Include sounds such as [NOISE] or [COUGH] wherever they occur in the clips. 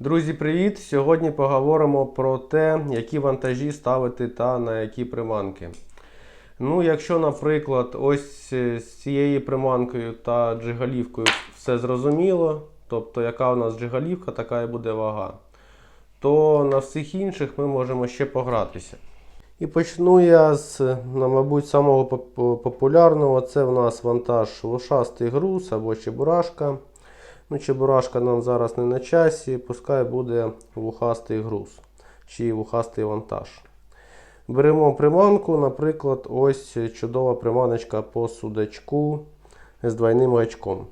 Друзі, привіт! Сьогодні поговоримо про те, які вантажі ставити та на які приманки. Ну, якщо, наприклад, ось е, з цією приманкою та джигалівкою все зрозуміло, тобто яка у нас джигалівка, така і буде вага, то на всіх інших ми можемо ще погратися. І почну я з, мабуть, самого популярного. Це в нас вантаж лошастий груз або чебурашка. Ну, чебурашка нам зараз не на часі, пускай буде вухастий груз чи вухастий вантаж. Беремо приманку, наприклад, ось чудова приманочка по судачку з двойним гачком.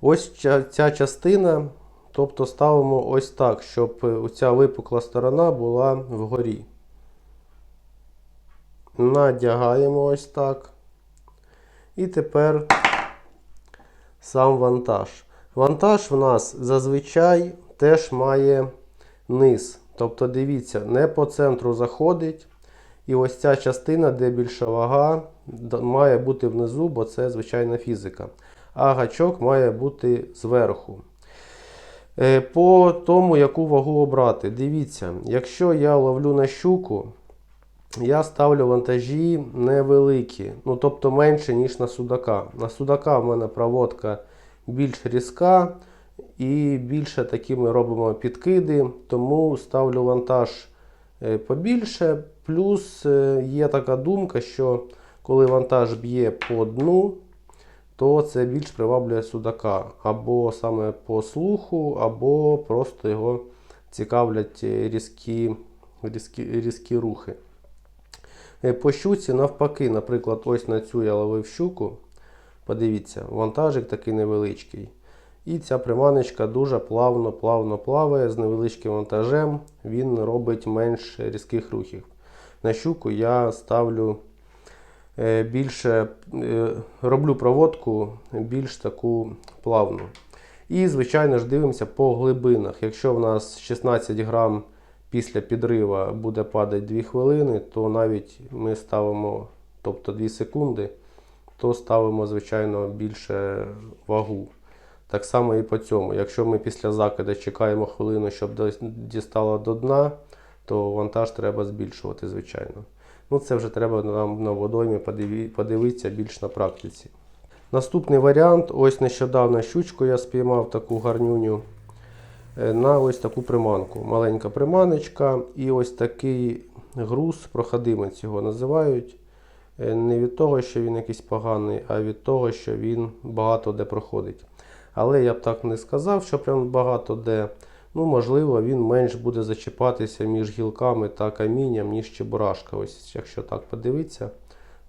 Ось ця, частина, тобто ставимо ось так, щоб ця випукла сторона була вгорі. Надягаємо ось так. І тепер сам вантаж. Вантаж в нас зазвичай теж має низ. Тобто, дивіться, не по центру заходить. І ось ця частина, де більша вага, має бути внизу, бо це звичайна фізика. А гачок має бути зверху. Е, По тому, яку вагу обрати. Дивіться, якщо я ловлю на щуку, я ставлю вантажі невеликі, ну тобто менше, ніж на судака. На судака в мене проводка більш різка і більше такі ми робимо підкиди, тому ставлю вантаж е, побільше. Плюс е, є така думка, що коли вантаж б'є по дну, то це більш приваблює судака. Або саме по слуху, або просто його цікавлять е, різкі, різкі, різкі рухи. Е, По щуці навпаки, наприклад, ось на цю я ловив щуку. Подивіться, вантажик такий невеличкий. І ця приманочка дуже плавно, плавно плаває з невеличким вантажем. Він робить менш різких рухів. На щуку я ставлю е, більше, е, роблю проводку більш таку плавну. І, звичайно ж, дивимося по глибинах. Якщо в нас 16 грам після підрива буде падати 2 хвилини, то навіть ми ставимо, тобто 2 секунди, то ставимо, звичайно, більше вагу. Так само і по цьому. Якщо ми після закиду чекаємо хвилину, щоб дістало до дна, то вантаж треба збільшувати, звичайно. Ну, це вже треба нам на водоймі подивитися більш на практиці. Наступний варіант, ось нещодавно щучку я спіймав таку гарнюню на ось таку приманку. Маленька приманочка і ось такий груз, проходимець його називають. Е, Не від того, що він якийсь поганий, а від того, що він багато де проходить. Але я б так не сказав, що прям багато де. Ну, можливо, він менш буде зачіпатися між гілками та камінням, ніж чебурашка. Ось, якщо так подивитися,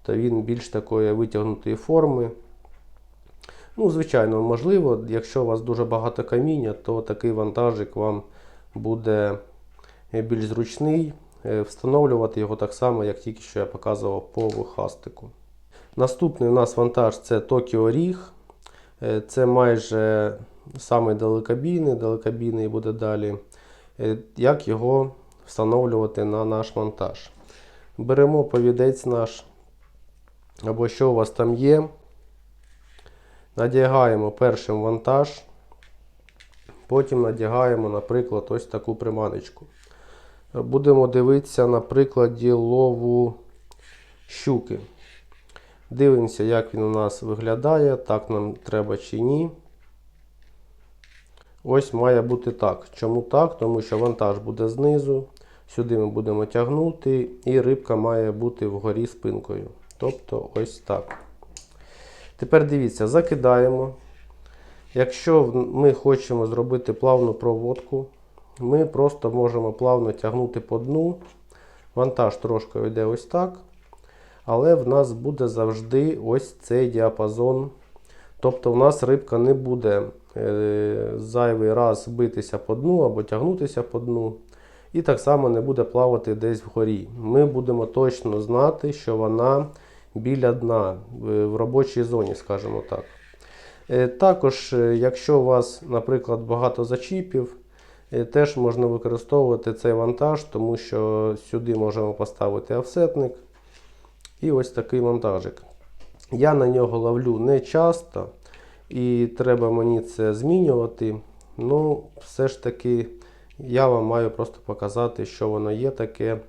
то він більш такої витягнутої форми. Ну, звичайно, можливо, якщо у вас дуже багато каміння, то такий вантажик вам буде е, більш зручний. Е, Встановлювати його так само, як тільки що я показував по вихастику. Наступний у нас вантаж це Tokyo Rig. Е, Це майже саме далекобійний, далекобійний буде далі. Як його встановлювати на наш монтаж? Беремо повідець наш, або що у вас там є. Надягаємо першим вантаж. Потім надягаємо, наприклад, ось таку приманочку. Будемо дивитися на прикладі лову щуки. Дивимося, як він у нас виглядає, так нам треба чи ні. Ось має бути так. Чому так? Тому що вантаж буде знизу. Сюди ми будемо тягнути, і рибка має бути вгорі спинкою. Тобто ось так. Тепер дивіться, закидаємо. Якщо ми хочемо зробити плавну проводку, ми просто можемо плавно тягнути по дну. Вантаж трошки йде ось так. Але в нас буде завжди ось цей діапазон. Тобто в нас рибка не буде е, зайвий раз битися по дну або тягнутися по дну. І так само не буде плавати десь вгорі. Ми будемо точно знати, що вона біля дна в робочій зоні, скажімо так. Е, Також, е, якщо у вас, наприклад, багато зачіпів, е, теж можна використовувати цей вантаж, тому що сюди можемо поставити офсетник. І ось такий монтажик. Я на нього ловлю не часто, і треба мені це змінювати. Ну, все ж таки, я вам маю просто показати, що воно є таке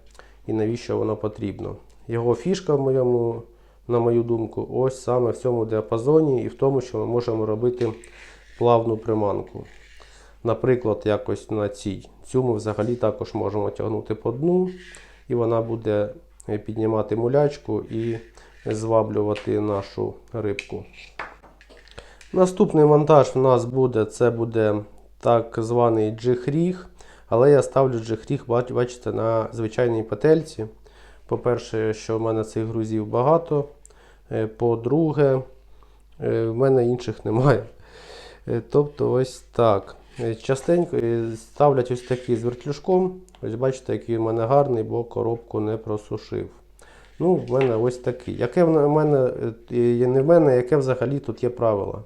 і навіщо воно потрібно. Його фішка в моєму, на мою думку, ось саме в цьому діапазоні і в тому, що ми можемо робити плавну приманку. Наприклад, якось на цій. Цю ми взагалі також можемо тягнути по дну, і вона буде піднімати мулячку і зваблювати нашу рибку. Наступний монтаж в нас буде, це буде так званий джихріг, але я ставлю джихріг, бачите, на звичайній петельці. По-перше, що в мене цих грузів багато. Е, По-друге, е, в мене інших [LAUGHS] немає. Е, Тобто ось так. Частенько ставлять ось такий з вертлюжком. Ось бачите, який в мене гарний, бо коробку не просушив. Ну, в мене ось такий. Яке в мене, не в мене, яке взагалі тут є правило?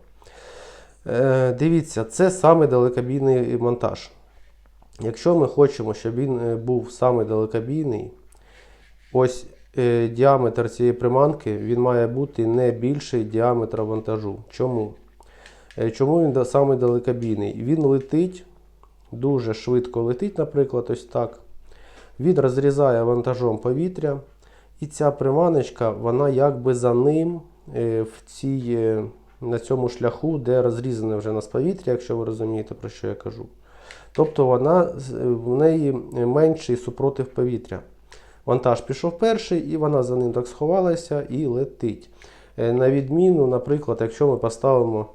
Дивіться, це саме далекобійний монтаж. Якщо ми хочемо, щоб він був саме далекобійний, ось е, діаметр цієї приманки він має бути не більший діаметра вантажу. Чому? Е, Чому він саме далекобійний? Він летить, дуже швидко летить, наприклад, ось так. Він розрізає вантажом повітря. І ця приманочка, вона якби за ним е, в цій, е, на цьому шляху, де розрізане вже нас повітря, якщо ви розумієте, про що я кажу. Тобто вона, в неї менший супротив повітря. Вантаж пішов перший, і вона за ним так сховалася і летить. Е, На відміну, наприклад, якщо ми поставимо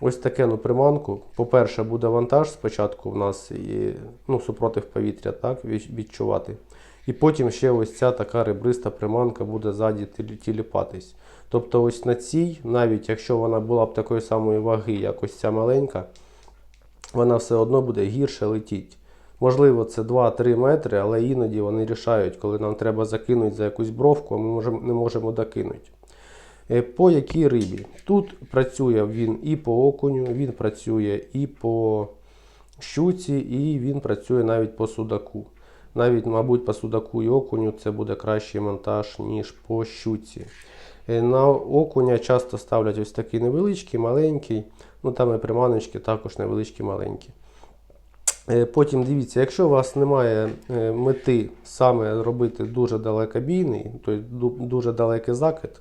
ось таке ну, приманку, по-перше, буде вантаж спочатку в нас і, ну, супротив повітря так, відчувати. І потім ще ось ця така ребриста приманка буде ззаді тіліпатись. Тобто ось на цій, навіть якщо вона була б такої самої ваги, як ось ця маленька, вона все одно буде гірше летіти. Можливо, це 2-3 метри, але іноді вони рішають, коли нам треба закинути за якусь бровку, а ми не можемо докинути. Е, По якій рибі? Тут працює він і по окуню, він працює і по щуці, і він працює навіть по судаку. Навіть, мабуть, по судаку і окуню це буде кращий монтаж, ніж по щуці. Е, На окуня часто ставлять ось такий невеличкий, маленький. Ну там і приманочки також невеличкі, маленькі. Е, Потім дивіться, якщо у вас немає е, мети саме робити дуже далекобійний, тобто дуже далекий закид,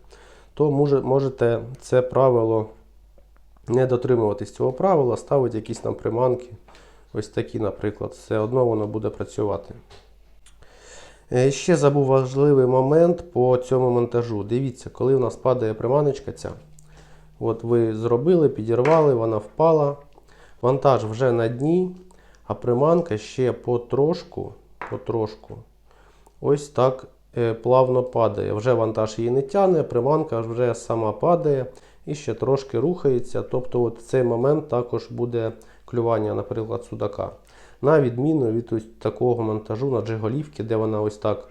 то можете це правило не дотримуватись цього правила, ставити якісь там приманки, ось такі, наприклад, все одно воно буде працювати. Е, Ще забув важливий момент по цьому монтажу. Дивіться, коли у нас падає приманочка ця, от ви зробили, підірвали, вона впала. Вантаж вже на дні, а приманка ще потрошку, потрошку ось так е, плавно падає. Вже вантаж її не тягне, приманка вже сама падає і ще трошки рухається. Тобто от в цей момент також буде клювання, наприклад, судака. На відміну від ось такого монтажу на джиголівки, де вона ось так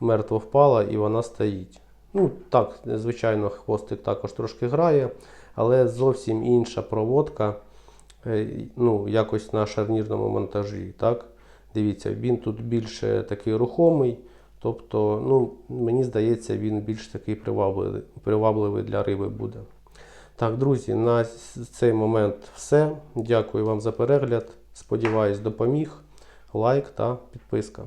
мертво впала і вона стоїть. Ну так, звичайно, хвостик також трошки грає, але зовсім інша проводка ну, якось на шарнірному монтажі. Так? Дивіться, він тут більше такий рухомий. Тобто, ну, мені здається, він більш такий привабливий, привабливий для риби буде. Так, друзі, на цей момент все. Дякую вам за перегляд. Сподіваюсь, допоміг. Лайк та підписка.